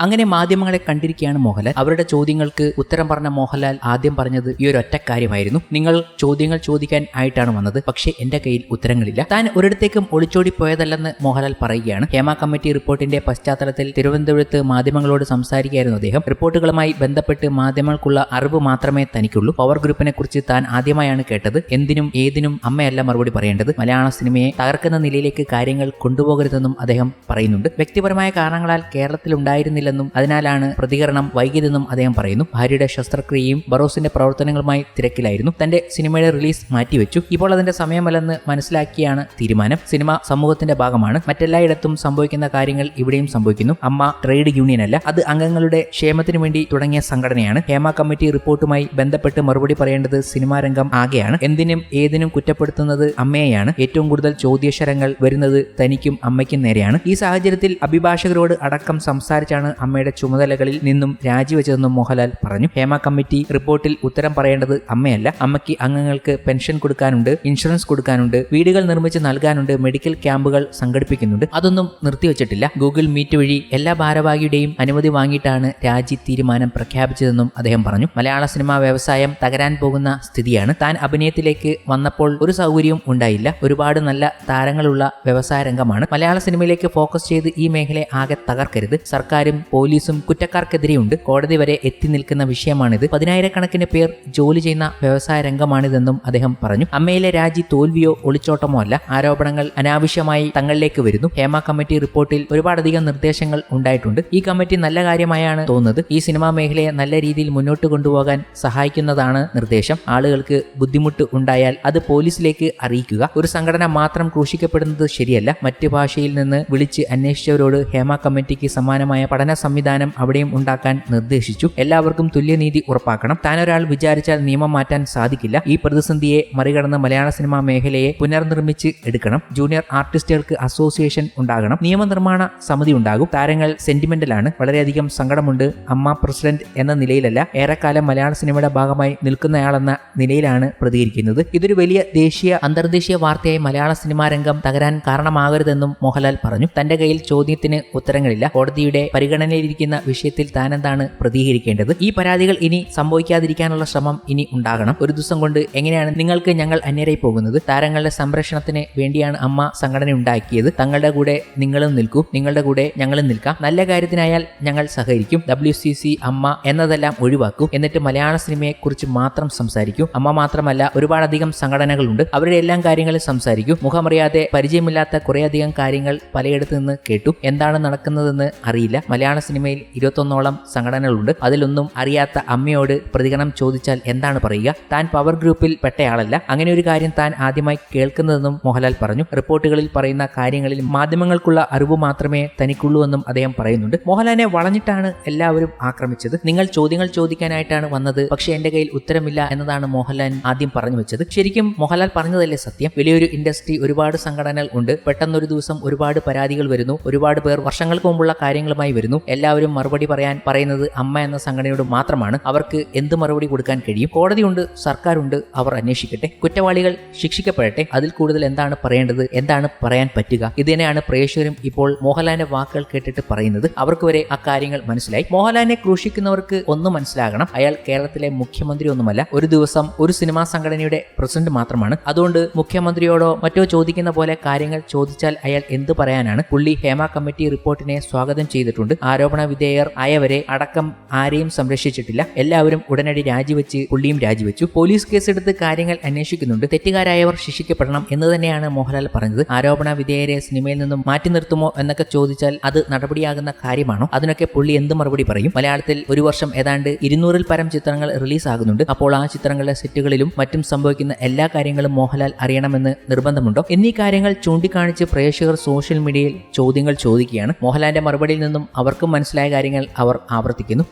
അങ്ങനെ മാധ്യമങ്ങളെ കണ്ടിരിക്കുകയാണ് മോഹൻലാൽ. അവരുടെ ചോദ്യങ്ങൾക്ക് ഉത്തരം പറഞ്ഞ മോഹൻലാൽ ആദ്യം പറഞ്ഞത് ഈ ഒരു ഒറ്റ കാര്യമായിരുന്നു. നിങ്ങൾ ചോദ്യങ്ങൾ ചോദിക്കാൻ ആയിട്ടാണ് വന്നത്. പക്ഷേ എന്റെ കയ്യിൽ ഉത്തരങ്ങളില്ല. താൻ ഒരിടത്തേക്കും ഒളിച്ചോടി പോയതല്ലെന്ന് മോഹൻലാൽ പറയുകയാണ്. ഹേമ കമ്മിറ്റി റിപ്പോർട്ടിന്റെ പശ്ചാത്തലത്തിൽ തിരുവനന്തപുരത്ത് മാധ്യമങ്ങളോട് സംസാരിക്കുകയായിരുന്നു അദ്ദേഹം. റിപ്പോർട്ടുകളുമായി ബന്ധപ്പെട്ട് മാധ്യമങ്ങൾക്കുള്ള അറിവ് മാത്രമേ തനിക്കുള്ളൂ. പവർ ഗ്രൂപ്പിനെ കുറിച്ച് താൻ ആദ്യമായാണ് കേട്ടത്. എന്തിനും ഏതിനും അമ്മയല്ല മറുപടി പറയേണ്ടത്. മലയാള സിനിമയെ തകർക്കുന്ന നിലയിലേക്ക് കാര്യങ്ങൾ കൊണ്ടുപോകരുതെന്നും അദ്ദേഹം പറയുന്നുണ്ട്. വ്യക്തിപരമായ കാരണങ്ങളാൽ കേരളത്തിൽ ഉണ്ടായിരുന്നില്ലെന്നും അതിനാലാണ് പ്രതികരണം വൈകിയതെന്നും അദ്ദേഹം പറയുന്നു. ഭാര്യയുടെ ശസ്ത്രക്രിയയും ബറോസിന്റെ പ്രവർത്തനങ്ങളുമായി തിരക്കിലായിരുന്നു. തന്റെ സിനിമയുടെ റിലീസ് മാറ്റിവെച്ചു. ഇപ്പോൾ അതിന്റെ സമയമല്ലെന്ന് മനസ്സിലാക്കിയാണ് തീരുമാനം. സിനിമ സമൂഹത്തിന്റെ ഭാഗമാണ്. മറ്റെല്ലായിടത്തും സംഭവിക്കുന്ന കാര്യങ്ങൾ ഇവിടെയും സംഭവിക്കുന്നു. അമ്മ ട്രേഡ് യൂണിയൻ അല്ല. അത് അംഗങ്ങളുടെ ക്ഷേമത്തിനു വേണ്ടി തുടങ്ങിയ സംഘടനയാണ്. ഹേമ കമ്മിറ്റി റിപ്പോർട്ടുമായി ബന്ധപ്പെട്ട് മറുപടി പറയേണ്ടത് സിനിമാ രംഗം ആകെയാണ്. എന്തിനും ഏതിനും കുറ്റപ്പെടുത്തുന്നത് അമ്മയെയാണ്. ഏറ്റവും കൂടുതൽ ചോദ്യശരങ്ങൾ വരുന്നത് തനിക്കും അമ്മയ്ക്കും നേരെയാണ്. ഈ സാഹചര്യത്തിൽ അഭിഭാഷകരോട് അടക്കം സംസാരിച്ചാണ് അമ്മയുടെ ചുമതലകളിൽ നിന്നും രാജിവെച്ചതെന്നും മോഹൻലാൽ പറഞ്ഞു. ഹേമ കമ്മിറ്റി റിപ്പോർട്ടിൽ ഉത്തരം പറയേണ്ടത് അമ്മയല്ല. അമ്മയ്ക്ക് അംഗങ്ങൾക്ക് പെൻഷൻ കൊടുക്കാനുണ്ട് ഇൻഷുറൻസ് കൊടുക്കാനുണ്ട് വീടുകൾ നിർമ്മിച്ച് നൽകാനുണ്ട് മെഡിക്കൽ ക്യാമ്പുകൾ സംഘടിപ്പിക്കുന്നുണ്ട്. അതൊന്നും നിർത്തിവെച്ചിട്ടില്ല. ഗൂഗിൾ മീറ്റ് വഴി എല്ലാ ഭാരവാഹിയുടെയും അനുമതി വാങ്ങിയിട്ടാണ് രാജി തീരുമാനം പ്രഖ്യാപിച്ചതെന്നും അദ്ദേഹം പറഞ്ഞു. മലയാള സിനിമാ വ്യവസായം തകരാൻ പോകുന്ന സ്ഥിതിയാണ്. താൻ അഭിനയത്തിലേക്ക് വന്നപ്പോൾ ഒരു സൗകര്യവും ഉണ്ടായില്ല. ഒരുപാട് നല്ല താരങ്ങളുള്ള വ്യവസായ രംഗമാണ്. മലയാള സിനിമയിലേക്ക് ഫോക്കസ് ചെയ്ത് ഈ മേഖലയെ ആകെ തകർക്കരുത്. സർക്കാരും പോലീസും കുറ്റക്കാർക്കെതിരെയുണ്ട്. കോടതി വരെ എത്തി നിൽക്കുന്ന വിഷയമാണിത്. പതിനായിരക്കണക്കിന് പേർ ജോലി ചെയ്യുന്ന വ്യവസായ രംഗമാണിതെന്നും അദ്ദേഹം പറഞ്ഞു. അമ്മയിലെ രാജി തോൽവിയോ ഒളിച്ചോട്ടമോ അല്ല. ആരോപണങ്ങൾ അനാവശ്യമായി തങ്ങളിലേക്ക് വരുന്നു. ഹേമ കമ്മിറ്റി റിപ്പോർട്ടിൽ ഒരുപാടധികം നിർദ്ദേശങ്ങൾ ഉണ്ടായിട്ടുണ്ട്. ഈ കമ്മിറ്റി നല്ല കാര്യമായാണ് തോന്നുന്നത്. ഈ സിനിമാ മേഖലയെ നല്ല രീതിയിൽ മുന്നോട്ട് കൊണ്ടുപോകാൻ സഹായിക്കുന്നതാണ് നിർദ്ദേശം. ആളുകൾക്ക് ബുദ്ധിമുട്ട് ഉണ്ടായാൽ അത് പോലീസിലേക്ക് അറിയിക്കുക. ഒരു സംഘടന മാത്രം ക്രൂശിക്കപ്പെടുന്നത് ശരിയല്ല. മറ്റ് ഭാഷയിൽ നിന്ന് വിളിച്ച് അന്വേഷിച്ചവരോട് ഹേമ കമ്മിറ്റിക്ക് സമാനമായ പഠന സംവിധാനം അവിടെയും ഉണ്ടാക്കാൻ നിർദ്ദേശിച്ചു. എല്ലാവർക്കും തുല്യനീതി ഉറപ്പാക്കണം. താനൊരാൾ വിചാരിച്ചാൽ നിയമം മാറ്റാൻ സാധിക്കില്ല. ഈ പ്രതിസന്ധിയെ മറികടന്ന് മലയാള സിനിമാ മേഖലയെ പുനർനിർമ്മിച്ച് എടുക്കണം. ജൂനിയർ ആർട്ടിസ്റ്റുകൾക്ക് അസോസിയേഷൻ ഉണ്ടാകണം. നിയമനിർമ്മാണ സമിതി ഉണ്ടാകും. താരങ്ങൾ സെന്റിമെന്റലാണ് വളരെയധികം സങ്കടമുണ്ട്. അമ്മ പ്രസിഡന്റ് എന്ന നിലയിലല്ല. ഏറെക്കാലം മലയാള സിനിമയുടെ ഭാഗമായി നിൽക്കുന്നയാളെന്ന നിലയിലാണ് പ്രതികരിക്കുന്നത്. ഇതൊരു വലിയ ദേശീയ അന്തർദേശീയ വാർത്തയായി മലയാള സിനിമാ രംഗം തകരാൻ കാരണമാകരുതെന്നും മോഹൻലാൽ പറഞ്ഞു. തന്റെ കയ്യിൽ ചോദ്യത്തിന് ഉത്തരങ്ങളില്ല. കോടതിയുടെ പരിഗണനയിലിരിക്കുന്ന വിഷയത്തിൽ താൻ എന്താണ് പ്രതികരിക്കേണ്ടത്? ഈ പരാതികൾ ഇനി സംഭവിക്കാതിരിക്കാനുള്ള ശ്രമം ഇനി ഉണ്ടാകണം. ഒരു ദിവസം കൊണ്ട് എങ്ങനെയാണ് നിങ്ങൾക്ക് ഞങ്ങൾ അന്യരായി പോകുന്നത്? താരങ്ങളുടെ സംരക്ഷണത്തിന് വേണ്ടിയാണ് അമ്മ സംഘടന ഉണ്ടാക്കിയത്. തങ്ങളുടെ കൂടെ നിങ്ങളും നിൽക്കൂ. നിങ്ങളുടെ കൂടെ ഞങ്ങളും നിൽക്കാം. നല്ല കാര്യത്തിനായാൽ ഞങ്ങൾ സഹകരിക്കും. ഡബ്ല്യു സി സി അമ്മ എന്നതെല്ലാം ഒഴിവാക്കും. എന്നിട്ട് മലയാള സിനിമയെ കുറിച്ച് മാത്രം സംസാരിക്കും. അമ്മ മാത്രമല്ല ഒരുപാടധികം സംഘടനകളുണ്ട്. അവരുടെ എല്ലാം കാര്യങ്ങളും സംസാരിക്കും. മുഖമറിയാതെ പരിചയമില്ലാത്ത കുറേയധികം കാര്യങ്ങൾ പലയിടത്തു നിന്ന് കേട്ടു. എന്താണ് നടക്കുന്നതെന്ന് അറിയില്ല. മലയാള സിനിമയിൽ ഇരുപത്തൊന്നോളം സംഘടനകളുണ്ട്. അതിലൊന്നും അറിയാത്ത അമ്മയോട് പ്രതികരണം ചോദിച്ചാൽ എന്താണ് പറയുക? താൻ പവർ ഗ്രൂപ്പിൽ പെട്ടയാളല്ല. അങ്ങനെ ഒരു കാര്യം താൻ ആദ്യമായി കേൾക്കുന്നതെന്നും മോഹൻലാൽ പറഞ്ഞു. റിപ്പോർട്ടുകളിൽ പറയുന്ന കാര്യങ്ങളിൽ മാധ്യമങ്ങൾക്കുള്ള അറിവ് മാത്രമേ തനിക്കുള്ളൂ എന്നും അദ്ദേഹം പറയുന്നുണ്ട്. മോഹൻലാലിനെ വളഞ്ഞിട്ടാണ് എല്ലാവരും ആക്രമിച്ചത്. നിങ്ങൾ ചോദ്യങ്ങൾ ചോദിക്കാനായിട്ടാണ് വന്നത്. പക്ഷേ എന്റെ കയ്യിൽ ഉത്തരമില്ല എന്നതാണ് മോഹൻലാൽ ആദ്യം പറഞ്ഞു വെച്ചത്. ശരിക്കും മോഹൻലാൽ പറഞ്ഞതല്ലേ സത്യം? വലിയൊരു ഇൻഡസ്ട്രി ഒരുപാട് സംഘടനകൾ ഉണ്ട്. പെട്ടെന്നൊരു ദിവസം ഒരുപാട് പരാതികൾ വരുന്നു. ഒരുപാട് പേർ വർഷങ്ങൾക്ക് മുമ്പുള്ള കാര്യങ്ങളുമായി വരുന്നു. എല്ലാവരും മറുപടി പറയാൻ പറയുന്നത് അമ്മ എന്ന സംഘടനയോട് മാത്രമാണ്. അവർക്ക് എന്ത് മറുപടി കൊടുക്കാൻ കഴിയും? കോടതിയുണ്ട് സർക്കാരുണ്ട് അവർ അന്വേഷിക്കട്ടെ. കുറ്റവാളികൾ ശിക്ഷിക്കപ്പെടട്ടെ. അതിൽ കൂടുതൽ എന്താണ് പറയേണ്ടത്? എന്താണ് പറയാൻ പറ്റുക? ഇതിനെയാണ് പ്രേക്ഷകരും ഇപ്പോൾ മോഹൻലാലിന്റെ വാക്കുകൾ കേട്ടിട്ട് പറയുന്നത്. അവർക്ക് വരെ ആ കാര്യങ്ങൾ മനസ്സിലായി. മോഹൻലാലിനെ ക്രൂശിക്കുന്നവർക്ക് ഒന്ന് മനസ്സിലാകണം. അയാൾ കേരളത്തിലെ മുഖ്യമന്ത്രി ഒന്നുമല്ല. ഒരു ദിവസം ഒരു സിനിമാ സംഘടനയുടെ പ്രസിഡന്റ് മാത്രമാണ്. അതുകൊണ്ട് മുഖ്യമന്ത്രിയോടോ മറ്റോ ചോദിക്കുന്ന പോലെ കാര്യങ്ങൾ ചോദിച്ചാൽ അയാൾ എന്ത് പറയാനാണ്? പുള്ളി ഹേമ കമ്മിറ്റി റിപ്പോർട്ടിനെ സ്വാഗതം ചെയ്തിട്ടുണ്ട്. ആരോപണ വിധേയർ ആയവരെ അടക്കം ആരെയും സംരക്ഷിച്ചിട്ടില്ല. എല്ലാവരും ഉടനടി രാജിവെച്ച് പുള്ളിയും രാജിവെച്ചു. പോലീസ് കേസെടുത്ത് കാര്യങ്ങൾ അന്വേഷിക്കുന്നുണ്ട്. തെറ്റുകാരായവർ ശിക്ഷിക്കപ്പെടണം എന്ന് തന്നെയാണ് മോഹൻലാൽ പറഞ്ഞത്. ആരോപണ വിധേയരെ സിനിമയിൽ നിന്നും മാറ്റി നിർത്തുമോ എന്നൊക്കെ ചോദിച്ചാൽ അത് നടപടിയാകുന്ന കാര്യമാണോ? അതിനൊക്കെ പുള്ളി എന്ത് മറുപടി പറയും? മലയാളത്തിൽ ഒരു വർഷം ഏതാണ്ട് ഇരുന്നൂറിൽ പരം ചിത്രങ്ങൾ റിലീസ് ആകുന്നുണ്ട് അപ്പോൾ ആ ചിത്രങ്ങളുടെ സെറ്റുകളിലും മറ്റും സംഭവിക്കുന്ന എല്ലാ കാര്യങ്ങളും മോഹൻലാൽ അറിയണമെന്ന് നിർബന്ധമുണ്ടോ? എന്നീ കാര്യങ്ങൾ ചൂണ്ടിക്കാണിച്ച് പ്രേക്ഷകർ സോഷ്യൽ മീഡിയയിൽ ചോദ്യങ്ങൾ ചോദിക്കുകയാണ്. മോഹൻലാലിന്റെ മറുപടിയിൽ നിന്നും അവർക്കും മനസ്സിലായ കാര്യങ്ങൾ അവർ ആവർത്തിക്കുന്നു.